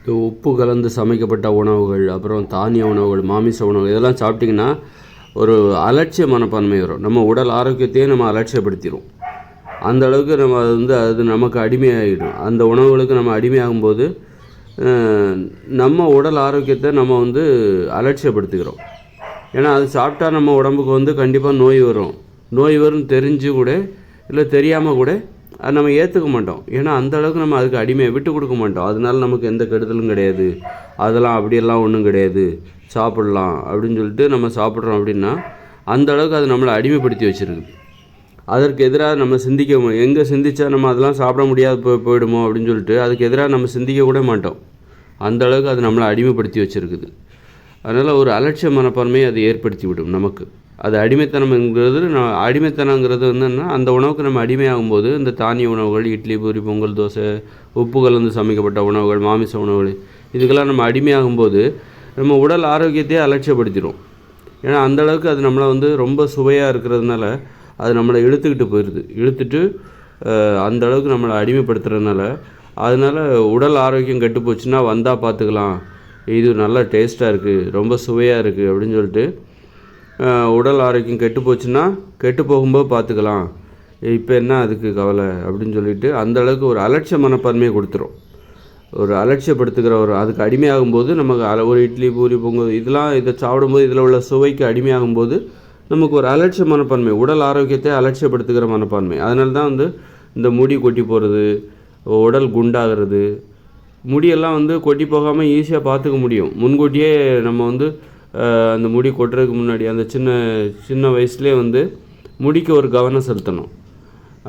இந்த உப்பு கலந்து சமைக்கப்பட்ட உணவுகள் அப்புறம் தானிய உணவுகள் மாமிச உணவுகள் இதெல்லாம் சாப்பிட்டிங்கன்னா ஒரு அலட்சிய மனப்பான்மை வரும். நம்ம உடல் ஆரோக்கியத்தையே நம்ம அலட்சியப்படுத்திடும் அந்த அளவுக்கு நம்ம அது வந்து அது நமக்கு அடிமையாகிடும் அந்த உணவுகளுக்கு நம்ம அடிமையாகும்போது நம்ம உடல் ஆரோக்கியத்தை நம்ம வந்து அலட்சியப்படுத்திக்கிறோம். ஏன்னா அது சாப்பிட்டா நம்ம உடம்புக்கு வந்து கண்டிப்பாக நோய் வரும். நோய் வரும்னு தெரிஞ்சு கூட இல்லை தெரியாமல் கூட அதை நம்ம ஏற்றுக்க மாட்டோம். ஏன்னா அந்த அளவுக்கு நம்ம அதுக்கு அடிமையை விட்டு கொடுக்க மாட்டோம். அதனால நமக்கு எந்த கெடுதலும் கிடையாது. அதெல்லாம் அப்படியெல்லாம் ஒன்றும் கிடையாது. சாப்பிட்லாம் அப்படின்னு சொல்லிட்டு நம்ம சாப்பிட்றோம் அப்படின்னா அந்த அளவுக்கு அது நம்மளை அடிமைப்படுத்தி வச்சுருக்கு. அதற்கு எதிராக நம்ம சிந்திக்க எங்கே சிந்திச்சா நம்ம அதெல்லாம் சாப்பிட முடியாது போய் போயிடுமோ அப்படின்னு சொல்லிட்டு அதுக்கு எதிராக நம்ம சிந்திக்க கூட மாட்டோம். அந்த அளவுக்கு அது நம்மளை அடிமைப்படுத்தி வச்சுருக்குது. அதனால் ஒரு அலட்சிய மனப்பான்மையை அது ஏற்படுத்தி விடும் நமக்கு. அது அடிமைத்தனம்ங்கிறது நான் அடிமைத்தனங்கிறது வந்து அந்த உணவுக்கு நம்ம அடிமையாகும்போது இந்த தானிய உணவுகள் இட்லி பூரி பொங்கல் தோசை உப்பு கலந்து சமைக்கப்பட்ட உணவுகள் மாமிச உணவுகள் இதுக்கெல்லாம் நம்ம அடிமையாகும்போது நம்ம உடல் ஆரோக்கியத்தையே அலட்சியப்படுத்திடும் ஏன்னா அந்த அளவுக்கு அது நம்மளை வந்து ரொம்ப சுவையாக இருக்கிறதுனால அது நம்மளை இழுத்துக்கிட்டு போயிடுது இழுத்துட்டு அந்தளவுக்கு அந்த அளவுக்கு நம்மளை அடிமைப்படுத்துறதுனால அதனால் உடல் ஆரோக்கியம் கெட்டு போச்சுன்னா வந்தால் பார்த்துக்கலாம் இது நல்லா டேஸ்ட்டாக இருக்குது ரொம்ப சுவையாக இருக்குது அப்படின்னு சொல்லிட்டு உடல் ஆரோக்கியம் கெட்டு போச்சுன்னா கெட்டு போகும்போது பார்த்துக்கலாம். இப்போ என்ன அதுக்கு கவலை அப்படின்னு சொல்லிட்டு அந்த அளவுக்கு ஒரு அலட்சிய மனப்பான்மையை கொடுத்துரும். ஒரு அலட்சியப்படுத்துகிற ஒரு அதுக்கு அடிமையாகும்போது நமக்கு அல ஒரு இட்லி பூரி பொங்கல் இதெல்லாம் இதை சாப்பிடும்போது இதில் உள்ள சுவைக்கு அடிமையாகும்போது நமக்கு ஒரு அலட்சிய மனப்பான்மை உடல் ஆரோக்கியத்தை அலட்சியப்படுத்துகிற மனப்பான்மை. அதனால தான் வந்து இந்த முடி கொட்டி போகிறது உடல் குண்டாகிறது முடியெல்லாம் வந்து கொட்டி போகாமல் ஈஸியாக பார்த்துக்க முடியும். முன்கூட்டியே நம்ம வந்து அந்த முடி கொட்டுறதுக்கு முன்னாடி அந்த சின்ன சின்ன வயசுலேயே வந்து முடிக்கு ஒரு கவனம் செலுத்தணும்.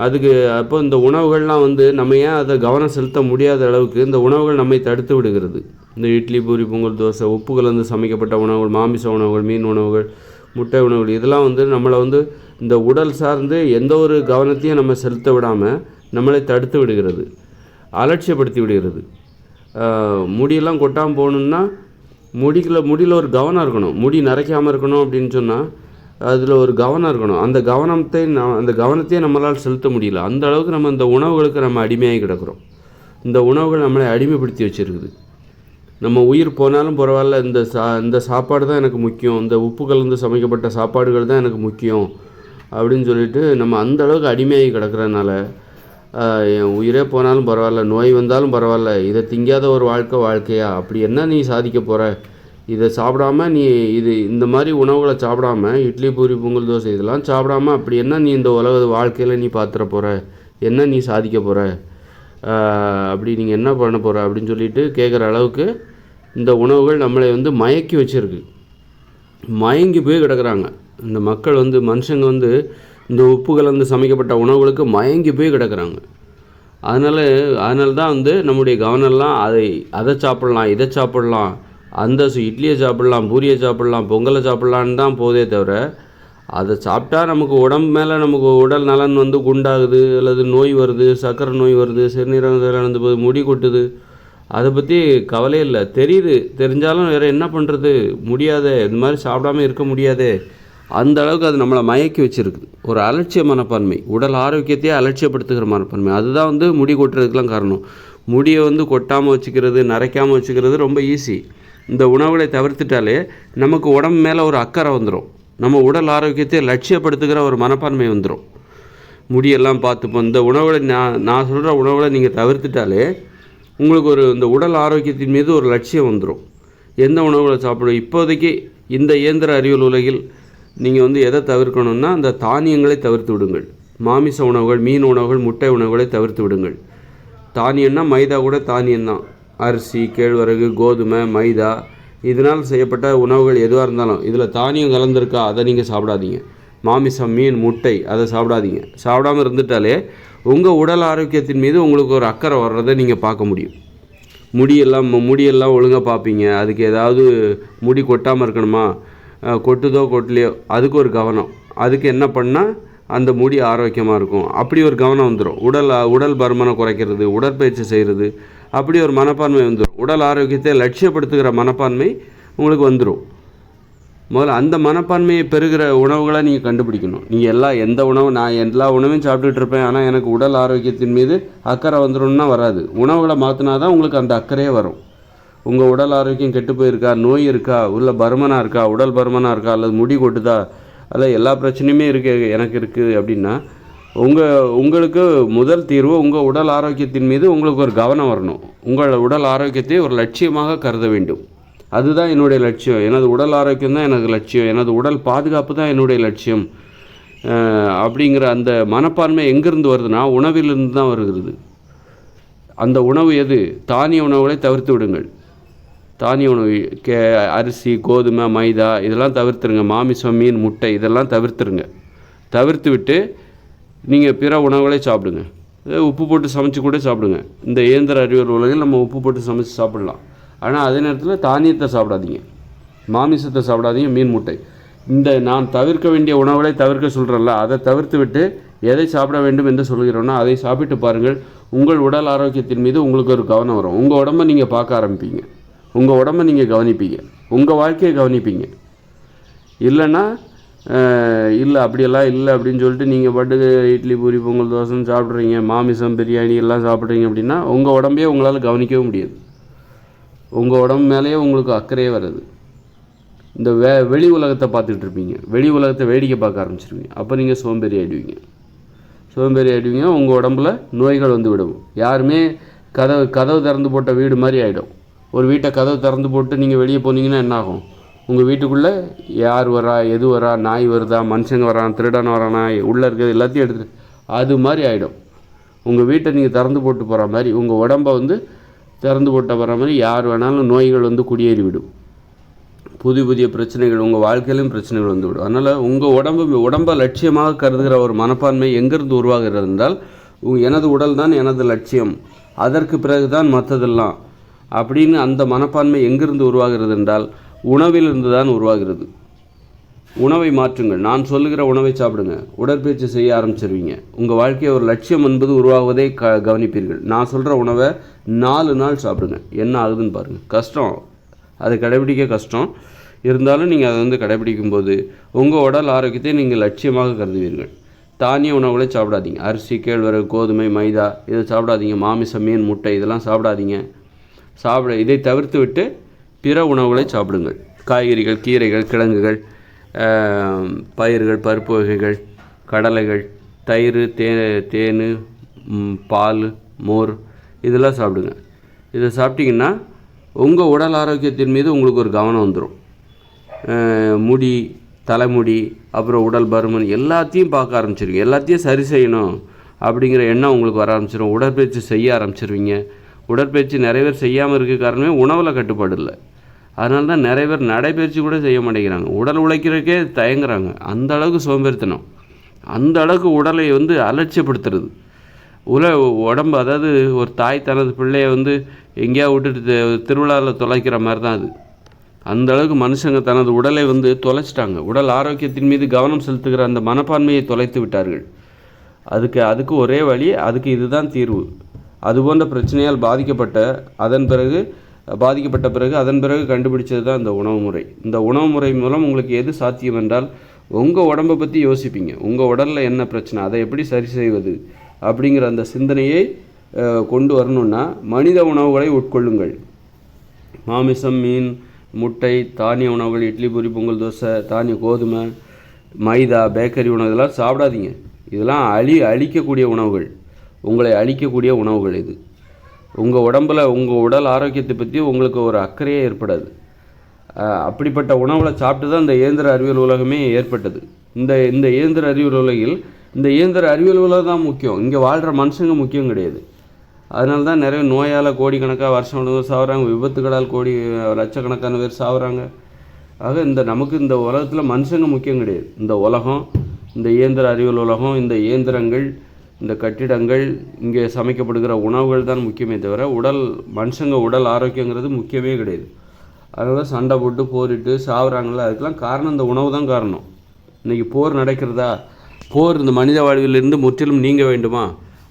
அதுக்கு அப்போ இந்த உணவுகள்லாம் வந்து நம்ம ஏன் அதை கவனம் செலுத்த முடியாத அளவுக்கு இந்த உணவுகள் நம்மை தடுத்து விடுகிறது. இந்த இட்லி பூரி பொங்கல் தோசை உப்பு கலந்து சமைக்கப்பட்ட உணவுகள் மாமிச உணவுகள் மீன் உணவுகள் முட்டை உணவுகள் இதெல்லாம் வந்து நம்மளை வந்து இந்த உடல் சார்ந்து எந்த ஒரு கவனத்தையும் நம்ம செலுத்த விடாமல் நம்மளை தடுத்து விடுகிறது அலட்சியப்படுத்தி விடுகிறது. முடியெல்லாம் கொட்டாமல் போகணுன்னா முடிக்குள்ள முடியில் ஒரு கவனம் இருக்கணும். முடி நரைக்காமல் இருக்கணும் அப்படின்னு சொன்னால் அதில் ஒரு கவனம் இருக்கணும். அந்த கவனத்தை நான் அந்த கவனத்தையே நம்மளால் செலுத்த முடியல. அந்த அளவுக்கு நம்ம இந்த உணவுகளுக்கு நம்ம அடிமையாகி கிடக்கிறோம். இந்த உணவுகள் நம்மளை அடிமைப்படுத்தி வச்சிருக்குது. நம்ம உயிர் போனாலும் பரவாயில்ல இந்த சா இந்த சாப்பாடு தான் எனக்கு முக்கியம். இந்த உப்பு கலந்து சமைக்கப்பட்ட சாப்பாடுகள் தான் எனக்கு முக்கியம் அப்படின்னு சொல்லிட்டு நம்ம அந்த அளவுக்கு அடிமையாகி கிடக்கிறதுனால என் உயிரே போனாலும் பரவாயில்ல நோய் வந்தாலும் பரவாயில்ல இதை திங்காத ஒரு வாழ்க்கை வாழ்க்கையா? அப்படி என்ன நீ சாதிக்க போகிற இதை சாப்பிடாம நீ இது இந்த மாதிரி உணவுகளை சாப்பிடாம இட்லி பூரி பொங்கல் தோசை இதெல்லாம் சாப்பிடாம அப்படி என்ன நீ இந்த உலக வாழ்க்கையில் நீ பார்த்துற போகிற என்ன நீ சாதிக்க போகிற அப்படி நீங்கள் என்ன பண்ண போகிற அப்படின்னு சொல்லிட்டு கேட்குற அளவுக்கு இந்த உணவுகள் நம்மளை வந்து மயக்கி வச்சுருக்கு. மயங்கி போய் கிடக்குறாங்க. இந்த மக்கள் வந்து மனுஷங்க வந்து இந்த உப்பு கலந்து சமைக்கப்பட்ட உணவுகளுக்கு மயங்கி போய் கிடக்குறாங்க. அதனால் அதனால தான் வந்து நம்முடைய கவனம்லாம் அதை அதை சாப்பிட்லாம் இதை சாப்பிட்லாம் அந்த இட்லியை சாப்பிட்லாம் பூரியை சாப்பிட்லாம் பொங்கலை சாப்பிட்லான்னு தான் போதே தவிர அதை சாப்பிட்டா நமக்கு உடம்பு மேலே நமக்கு உடல் நலன் வந்து குண்டாகுது அல்லது நோய் வருது சர்க்கரை நோய் வருது சிறுநீரக நடந்து போது முடி கொட்டுது. அதை பற்றி கவலையே இல்லை. தெரியுது. தெரிஞ்சாலும் வேறு என்ன பண்ணுறது முடியாதே. இந்த மாதிரி சாப்பிடாம இருக்க முடியாதே. அந்த அளவுக்கு அது நம்மளை மயக்கி வச்சிருக்குது. ஒரு அலட்சிய மனப்பான்மை உடல் ஆரோக்கியத்தையே அலட்சியப்படுத்துகிற மனப்பான்மை. அதுதான் வந்து முடி கொட்டுறதுக்கெலாம் காரணம். முடியை வந்து கொட்டாமல் வச்சுக்கிறது நரைக்காமல் வச்சுக்கிறது ரொம்ப ஈஸி இந்த உணவுகளை தவிர்த்துட்டாலே நமக்கு உடம்பு மேலே ஒரு அக்கறை வந்துடும் நம்ம உடல் ஆரோக்கியத்தை லட்சியப்படுத்துகிற ஒரு மனப்பான்மை வந்துடும் முடியெல்லாம் பார்த்துப்போம். இந்த உணவுகளை நான் நான் சொல்கிற உணவுகளை நீங்கள் தவிர்த்துட்டாலே உங்களுக்கு ஒரு இந்த உடல் ஆரோக்கியத்தின் மீது ஒரு லட்சியம் வந்துடும் எந்த உணவுகளை சாப்பிடும் இப்போதைக்கு இந்த இயந்திர அறிவியல் உலகில் நீங்கள் வந்து எதை தவிர்க்கணும்னா அந்த தானியங்களை தவிர்த்து விடுங்கள். மாமிச உணவுகள் மீன் உணவுகள் முட்டை உணவுகளை தவிர்த்து விடுங்கள். தானியம்னா மைதா கூட தானியம்தான். அரிசி கேழ்வரகு கோதுமை மைதா இதனால் செய்யப்பட்ட உணவுகள் எதுவாக இருந்தாலும் இதில் தானியம் கலந்துருக்கா அதை நீங்கள் சாப்பிடாதீங்க. மாமிசம் மீன் முட்டை அதை சாப்பிடாதீங்க. சாப்பிடாம இருந்துட்டாலே உங்கள் உடல் ஆரோக்கியத்தின் மீது உங்களுக்கு ஒரு அக்கறை வர்றதை நீங்கள் பார்க்க முடியும். முடியெல்லாம் முடியெல்லாம் ஒழுங்காக பார்ப்பீங்க. அதுக்கு ஏதாவது முடி கொட்டாமல் இருக்கணுமா? கொட்டுதோ கொட்டலையோ அதுக்கு ஒரு கவனம். அதுக்கு என்ன பண்ணால் அந்த முடி ஆரோக்கியமாக இருக்கும். அப்படி ஒரு கவனம் வந்துடும் உடல் உடல் பருமனை குறைக்கிறது உடற்பயிற்சி செய்கிறது அப்படி ஒரு மனப்பான்மை வந்துடும் உடல் ஆரோக்கியத்தை லட்சியப்படுத்துகிற மனப்பான்மை உங்களுக்கு வந்துடும் முதல்ல அந்த மனப்பான்மையை பெறுகிற உணவுகளை நீங்கள் கண்டுபிடிக்கணும். நீங்கள் எல்லா எந்த உணவு நான் எல்லா உணவையும் சாப்பிட்டுட்டு இருப்பேன். ஆனால் எனக்கு உடல் ஆரோக்கியத்தின் மீது அக்கறை வந்துடும்னா வராது. உணவுகளை மாற்றினா தான் உங்களுக்கு அந்த அக்கறையே வரும். உங்கள் உடல் ஆரோக்கியம் கெட்டு போயிருக்கா? நோய் இருக்கா? உள்ள பருமனாக இருக்கா? உடல் பருமனாக இருக்கா? அல்லது முடி கொட்டுதா? அல்ல எல்லா பிரச்சனையுமே இருக்கு எனக்கு இருக்குது அப்படின்னா உங்கள் உங்களுக்கு முதல் தீர்வு உங்கள் உடல் ஆரோக்கியத்தின் மீது உங்களுக்கு ஒரு கவனம் வரணும். உங்கள் உடல் ஆரோக்கியத்தை ஒரு லட்சியமாக கருத வேண்டும். அதுதான் என்னுடைய லட்சியம். எனது உடல் ஆரோக்கியம் தான் எனக்கு லட்சியம். எனது உடல் பாதுகாப்பு தான் என்னுடைய லட்சியம். அப்படிங்கிற அந்த மனப்பான்மை எங்கேருந்து வருதுன்னா உணவிலிருந்து தான் வருகிறது. அந்த உணவு எது? தானிய உணவுகளை தவிர்த்து விடுங்கள். தானிய உணவு கே அரிசி கோதுமை மைதா இதெல்லாம் தவிர்த்துருங்க. மாமிசம் மீன் முட்டை இதெல்லாம் தவிர்த்துருங்க. தவிர்த்து விட்டு நீங்கள் பிற உணவுகளே சாப்பிடுங்க. உப்பு போட்டு சமைச்சு கூட சாப்பிடுங்க. இந்த இயந்திர அறிவியல் உலகில் நம்ம உப்பு போட்டு சமைச்சு சாப்பிடலாம். ஆனால் அதே நேரத்தில் தானியத்தை சாப்பிடாதீங்க. மாமிசத்தை சாப்பிடாதீங்க மீன் முட்டை. இந்த நான் தவிர்க்க வேண்டிய உணவுகளை தவிர்க்க சொல்கிறேன்ல அதை தவிர்த்து விட்டு எதை சாப்பிட வேண்டும் என்று சொல்கிறோன்னா அதை சாப்பிட்டு பாருங்கள். உங்கள் உடல் ஆரோக்கியத்தின் மீது உங்களுக்கு ஒரு கவனம் வரும். உங்கள் உடம்பை நீங்கள் பார்க்க ஆரம்பிப்பீங்க. உங்கள் உடம்பை நீங்கள் கவனிப்பீங்க. உங்கள் வாழ்க்கையை கவனிப்பீங்க. இல்லைன்னா இல்லை அப்படியெல்லாம் இல்லை அப்படின்னு சொல்லிட்டு நீங்கள் பாட்டுக்கு இட்லி பூரி பொங்கல் தோசைன்னு சாப்பிட்றீங்க மாமிசம் பிரியாணி எல்லாம் சாப்பிட்றீங்க அப்படின்னா உங்கள் உடம்பையே உங்களால் கவனிக்கவே முடியாது. உங்கள் உடம்பு மேலேயே உங்களுக்கு அக்கறையே வராது. இந்த வே வெளி உலகத்தை பார்த்துட்டு இருப்பீங்க. வெளி உலகத்தை வேடிக்கை பார்க்க ஆரம்பிச்சிருவீங்க. அப்போ நீங்கள் சோம்பேறி ஆகிடுவீங்க சோம்பேறி ஆகிடுவீங்க உங்கள் உடம்புல நோய்கள் வந்து விடும். யாருமே கதவு கதவு திறந்து போட்ட வீடு மாதிரி ஆகிடும் ஒரு வீட்டை கதவு திறந்து போட்டு நீங்கள் வெளியே போனீங்கன்னா என்ன ஆகும் உங்கள் வீட்டுக்குள்ளே யார் வரா எது வரா நாய் வருதா மனுஷங்க வரான் திருடன் வரானா உள்ளே இருக்கிறது எல்லாத்தையும் எடுத்து அது மாதிரி ஆகிடும் உங்கள் வீட்டை நீங்கள் திறந்து போட்டு போகிற மாதிரி உங்கள் உடம்பை வந்து திறந்து போட்ட போகிற மாதிரி யார் வேணாலும் நோய்கள் வந்து குடியேறிவிடும் புதிய புதிய பிரச்சனைகள் உங்கள் வாழ்க்கையிலும் பிரச்சனைகள் வந்துவிடும் அதனால் உங்கள் உடம்பு உடம்பை லட்சியமாக கருதுகிற ஒரு மனப்பான்மை எங்கேருந்து உருவாகிறது என்றால் உங்கள் எனது உடல் தான் எனது லட்சியம். அதற்கு பிறகு தான் மற்றதெல்லாம். அப்படின்னு அந்த மனப்பான்மை எங்கிருந்து உருவாகிறது என்றால் உணவிலிருந்து தான் உருவாகிறது. உணவை மாற்றுங்கள். நான் சொல்லுகிற உணவை சாப்பிடுங்க. உடற்பயிற்சி செய்ய ஆரம்பிச்சிருவீங்க. உங்கள் வாழ்க்கையை ஒரு லட்சியம் என்பது உருவாகுவதை க கவனிப்பீர்கள். நான் சொல்கிற உணவை நாலு நாள் சாப்பிடுங்க. என்ன ஆகுதுன்னு பாருங்கள் கஷ்டம். அதை கடைபிடிக்க கஷ்டம். இருந்தாலும் நீங்கள் அதை வந்து கடைபிடிக்கும் போது உங்கள் உடல் ஆரோக்கியத்தை நீங்கள் லட்சியமாக கருதுவீர்கள். தானிய உணவுகளை சாப்பிடாதீங்க. அரிசி கேழ்வரகு கோதுமை மைதா இதை சாப்பிடாதீங்க. மாமிசம் மீன் முட்டை இதெல்லாம் சாப்பிடாதீங்க. சாப்பிட இதை தவிர்த்து விட்டு பிற உணவுகளை சாப்பிடுங்கள். காய்கறிகள் கீரைகள் கிழங்குகள் பயிர்கள் பருப்பு வகைகள் கடலைகள் தயிர் தே தேன் பால் மோர் இதெல்லாம் சாப்பிடுங்க. இதை சாப்பிட்டிங்கன்னா உங்கள் உடல் ஆரோக்கியத்தின் மீது உங்களுக்கு ஒரு கவனம் வந்துடும் முடி தலைமுடி அப்புறம் உடல் பருமன் எல்லாத்தையும் பார்க்க ஆரம்பிச்சிருவீங்க. எல்லாத்தையும் சரி செய்யணும் அப்படிங்கிற எண்ணம் உங்களுக்கு வர ஆரம்பிச்சிடும் உடற்பயிற்சி செய்ய ஆரம்பிச்சிருவீங்க. உடற்பயிற்சி நிறைய பேர் செய்யாமல் இருக்க காரணமே உணவில் கட்டுப்பாடு இல்லை. அதனால தான் நிறைய பேர் நடைப்பயிற்சி கூட செய்ய மாட்டேங்கிறாங்க. உடல் உழைக்கிறதுக்கே தயங்குறாங்க. அந்த அளவுக்கு சோம்பேறித்தனம். அந்த அளவுக்கு உடலை வந்து அலட்சியப்படுத்துறது. உல உடம்பு அதாவது ஒரு தாய் தனது பிள்ளைய வந்து எங்கேயா விட்டுட்டு திருவிழாவில் தொலைக்கிற மாதிரி தான் அது. அந்த அளவுக்கு மனுஷங்க தனது உடலை வந்து தொலைச்சிட்டாங்க. உடல் ஆரோக்கியத்தின் மீது கவனம் செலுத்துகிற அந்த மனப்பான்மையை தொலைத்து விட்டார்கள். அதுக்கு அதுக்கு ஒரே வழி அதுக்கு இதுதான் தீர்வு. அது போன்ற பிரச்சனையால் பாதிக்கப்பட்ட அதன் பிறகு பாதிக்கப்பட்ட பிறகு அதன் பிறகு கண்டுபிடிச்சது தான் இந்த உணவு முறை. இந்த உணவு முறை மூலம் உங்களுக்கு எது சாத்தியம் என்றால் உங்கள் உடம்பை பற்றி யோசிப்பீங்க. உங்கள் உடலில் என்ன பிரச்சனை அதை எப்படி சரி செய்வது அப்படிங்கிற அந்த சிந்தனையை கொண்டு வரணும்னா மனித உணவுகளை உட்கொள்ளுங்கள். மாமிசம் மீன் முட்டை தானிய உணவுகள் இட்லி பூரி பொங்கல் தோசை தானிய கோதுமை மைதா பேக்கரி உணவு இதெல்லாம் சாப்பிடாதீங்க. இதெல்லாம் அழி அழிக்கக்கூடிய உணவுகள். உங்களை அழிக்கக்கூடிய உணவுகள் இது. உங்கள் உடம்புல உங்கள் உடல் ஆரோக்கியத்தை பற்றி உங்களுக்கு ஒரு அக்கறையே ஏற்படாது. அப்படிப்பட்ட உணவுகளை சாப்பிட்டு தான் இந்த இயந்திர அறிவியல் உலகமே ஏற்பட்டது. இந்த இந்த இயந்திர அறிவியல் உலகில் இந்த இயந்திர அறிவியல் உலகம் தான் முக்கியம். இங்கே வாழ்கிற மனுஷங்க முக்கியம் கிடையாது. அதனால தான் நிறைய நோயால் கோடிக்கணக்காக வருஷம் ஒன்று சாகுறாங்க விபத்துகளால் கோடி லட்சக்கணக்கான பேர் சாகுறாங்க ஆக இந்த நமக்கு இந்த உலகத்தில் மனுஷங்க முக்கியம் கிடையாது. இந்த உலகம் இந்த இயந்திர அறிவியல் உலகம் இந்த இயந்திரங்கள் இந்த கட்டிடங்கள் இங்கே சமைக்கப்படுகிற உணவுகள் தான் முக்கியமே தவிர உடல் மனுஷங்க உடல் ஆரோக்கியங்கிறது முக்கியமே கிடையாது. அதனால் சண்டை போட்டு போரிட்டு சாவுறாங்களா அதுக்கெல்லாம் காரணம் இந்த உணவு தான் காரணம். இன்றைக்கி போர் நடக்கிறதா? போர் இந்த மனித வாழ்விலிருந்து முற்றிலும் நீங்க வேண்டுமா?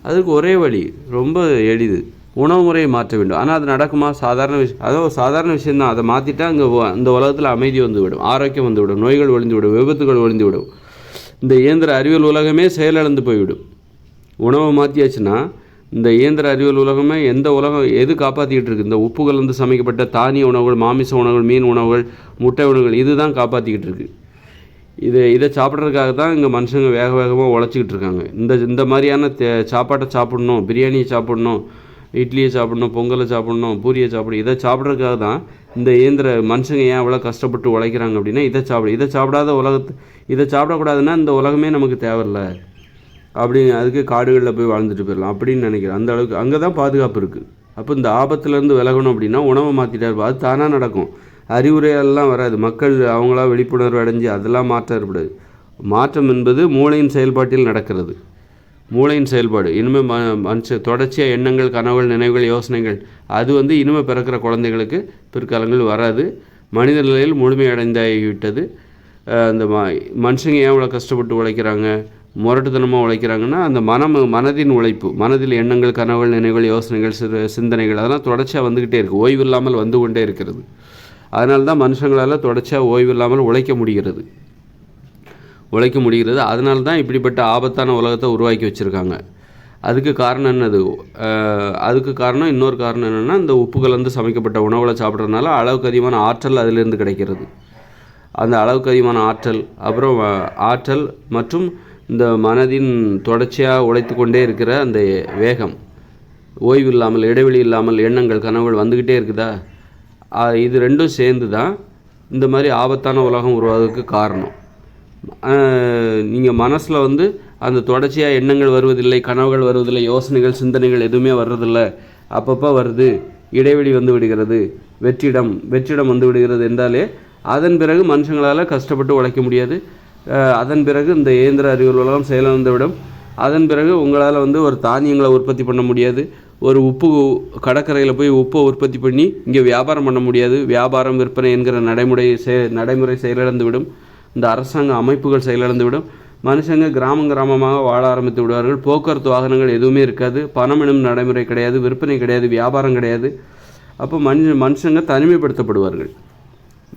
அதுக்கு ஒரே வழி ரொம்ப எளிது. உணவு முறையை மாற்ற வேண்டும். ஆனால் அது நடக்குமா? சாதாரண விஷயம் அதோ சாதாரண விஷயந்தான் அதை மாற்றிட்டா அங்கே அந்த உலகத்தில் அமைதி வந்துவிடும் ஆரோக்கியம் வந்துவிடும் நோய்கள் ஒழிந்துவிடும் விபத்துகள் ஒழிந்து விடும் இந்த இயந்திர அறிவியல் உலகமே செயலிழந்து போய்விடும். உணவை மாற்றியாச்சுன்னா இந்த இயந்திர அறிவியல் உலகமே எந்த உலகம் எது காப்பாற்றிக்கிட்டு இருக்குது இந்த உப்பு கலந்து சமைக்கப்பட்ட தானிய உணவுகள் மாமிச உணவுகள் மீன் உணவுகள் முட்டை உணவுகள் இது தான் காப்பாற்றிக்கிட்டு இருக்குது இது இதை சாப்பிட்றதுக்காக தான் இங்கே மனுஷங்க வேக வேகமாக உழைச்சிக்கிட்டு இருக்காங்க இந்த இந்த மாதிரியான தே சாப்பாட்டை சாப்பிட்ணும் பிரியாணியை சாப்பிட்ணும் இட்லியை சாப்பிட்ணும் பொங்கலை சாப்பிட்ணும் பூரியை சாப்பிடணும் இதை சாப்பிட்றதுக்காக தான் இந்த இயந்திர மனுஷங்க ஏன் அவ்வளோ கஷ்டப்பட்டு உழைக்கிறாங்க அப்படின்னா இதை சாப்பிடு இதை சாப்பிடாத உலகத்து இதை சாப்பிடக்கூடாதுன்னா இந்த உலகமே நமக்கு தேவையில்ல. அப்படி அதுக்கு காடுகளில் போய் வாழ்ந்துட்டு போயிடலாம் அப்படின்னு நினைக்கிறேன். அந்த அளவுக்கு அங்கே தான் பாதுகாப்பு இருக்குது அப்போ இந்த ஆபத்துலேருந்து விலகணும் அப்படின்னா உணவை மாற்றிட்டார் அது தானாக நடக்கும். அறிவுரையெல்லாம் வராது. மக்கள் அவங்களா விழிப்புணர்வு அடைஞ்சு அதெல்லாம் மாற்றம் ஏற்படாது. மாற்றம் என்பது மூளையின் செயல்பாட்டில் நடக்கிறது. மூளையின் செயல்பாடு. இனிமேல் ம மனுஷ தொடர்ச்சியாக எண்ணங்கள் கனவுகள் நினைவுகள் யோசனைகள் அது வந்து இனிமேல் பிறக்கிற குழந்தைகளுக்கு பிற்காலங்கள் வராது. மனித நிலையில் முழுமையடைந்தாகிவிட்டது அந்த ம மனுஷங்க ஏன் இவ்வளோ கஷ்டப்பட்டு உழைக்கிறாங்க? முரட்டுத்தனமாக உழைக்கிறாங்கன்னா அந்த மனம் மனதின் உழைப்பு மனதில் எண்ணங்கள் கனவுகள் நினைவுகள் யோசனைகள் சிறு சிந்தனைகள் அதெல்லாம் தொடர்ச்சியாக வந்துக்கிட்டே இருக்குது ஓய்வு இல்லாமல் வந்து கொண்டே இருக்கிறது. அதனால தான் மனுஷங்களால் தொடர்ச்சியாக ஓய்வு இல்லாமல் உழைக்க முடிகிறது. உழைக்க முடிகிறது. அதனால தான் இப்படிப்பட்ட ஆபத்தான உலகத்தை உருவாக்கி வச்சுருக்காங்க. அதுக்கு காரணம் என்னது? அதுக்கு காரணம் இன்னொரு காரணம் என்னென்னா இந்த உப்பு கலந்து சமைக்கப்பட்ட உணவுகளை சாப்பிட்றதுனால அளவுக்கு அதிகமான ஆற்றல் அதிலிருந்து கிடைக்கிறது. அந்த அளவுக்கு அதிகமான ஆற்றல் அப்புறம் ஆற்றல் மற்றும் இந்த மனதின் தொடர்ச்சியாக உழைத்து கொண்டே இருக்கிற அந்த வேகம். ஓய்வு இல்லாமல் இடைவெளி இல்லாமல் எண்ணங்கள் கனவுகள் வந்துக்கிட்டே இருக்குதா? இது ரெண்டும் சேர்ந்து தான் இந்த மாதிரி ஆபத்தான உலகம் உருவாகிறதுக்கு காரணம். நீங்கள் மனசில் வந்து அந்த தொடர்ச்சியாக எண்ணங்கள் வருவதில்லை கனவுகள் வருவதில்லை யோசனைகள் சிந்தனைகள் எதுவுமே வர்றதில்லை. அப்பப்போ வருது இடைவெளி வந்து விடுகிறது வெற்றிடம் வெற்றிடம் வந்து விடுகிறது என்றாலே அதன் பிறகு மனுஷங்களால் கஷ்டப்பட்டு உழைக்க முடியாது. அதன் பிறகு இந்த இயந்திர அறிவியல் உலகம் செயலிழந்துவிடும் அதன் பிறகு உங்களால் வந்து ஒரு தானியங்களை உற்பத்தி பண்ண முடியாது. ஒரு உப்பு கடற்கரையில் போய் உப்பை உற்பத்தி பண்ணி இங்கே வியாபாரம் பண்ண முடியாது. வியாபாரம் விற்பனை என்கிற நடைமுறை செ நடைமுறை செயலிழந்துவிடும் இந்த அரசாங்க அமைப்புகள் செயலிழந்துவிடும் மனுஷங்க கிராமம் கிராமமாக வாழ ஆரம்பித்து விடுவார்கள். போக்குவரத்து வாகனங்கள் எதுவுமே இருக்காது. பணம் எனும் நடைமுறை கிடையாது. விற்பனை கிடையாது. வியாபாரம் கிடையாது. அப்போ மனுஷ மனுஷங்க தனிமைப்படுத்தப்படுவார்கள்.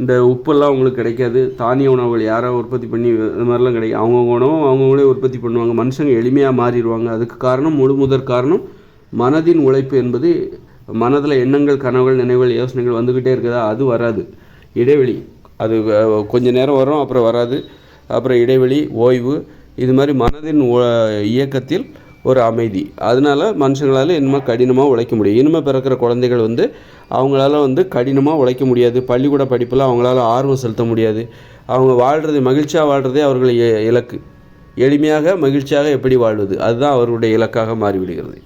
இந்த உப்பெல்லாம் உங்களுக்கு கிடைக்காது. தானிய உணவுகள் யாரோ உற்பத்தி பண்ணி இது மாதிரிலாம் கிடைக்கும் அவங்கவுங்க உணவு அவங்கவுங்களே உற்பத்தி பண்ணுவாங்க. மனுஷங்க எளிமையாக மாறிடுவாங்க. அதுக்கு காரணம் முழு முதற் காரணம் மனதின் உழைப்பு என்பது மனதில் எண்ணங்கள் கனவுகள் நினைவுகள் யோசனைகள் வந்துக்கிட்டே இருக்குதா? அது வராது. இடைவெளி. அது கொஞ்ச நேரம் வரும் அப்புறம் வராது. அப்புறம் இடைவெளி ஓய்வு. இது மாதிரி மனதின் இயக்கத்தில் ஒரு அமைதி. அதனால் மனுஷங்களால் இனிமேல் கடினமாக உழைக்க முடியும். இனிமேல் பிறக்கிற குழந்தைகள் வந்து அவங்களால வந்து கடினமாக உழைக்க முடியாது. பள்ளிக்கூட படிப்பில் அவங்களால ஆர்வம் செலுத்த முடியாது. அவங்க வாழ்கிறது மகிழ்ச்சியாக வாழ்கிறதே அவர்கள் இலக்கு. எளிமையாக மகிழ்ச்சியாக எப்படி வாழ்வது? அதுதான் அவர்களுடைய இலக்காக மாறிவிடுகிறது.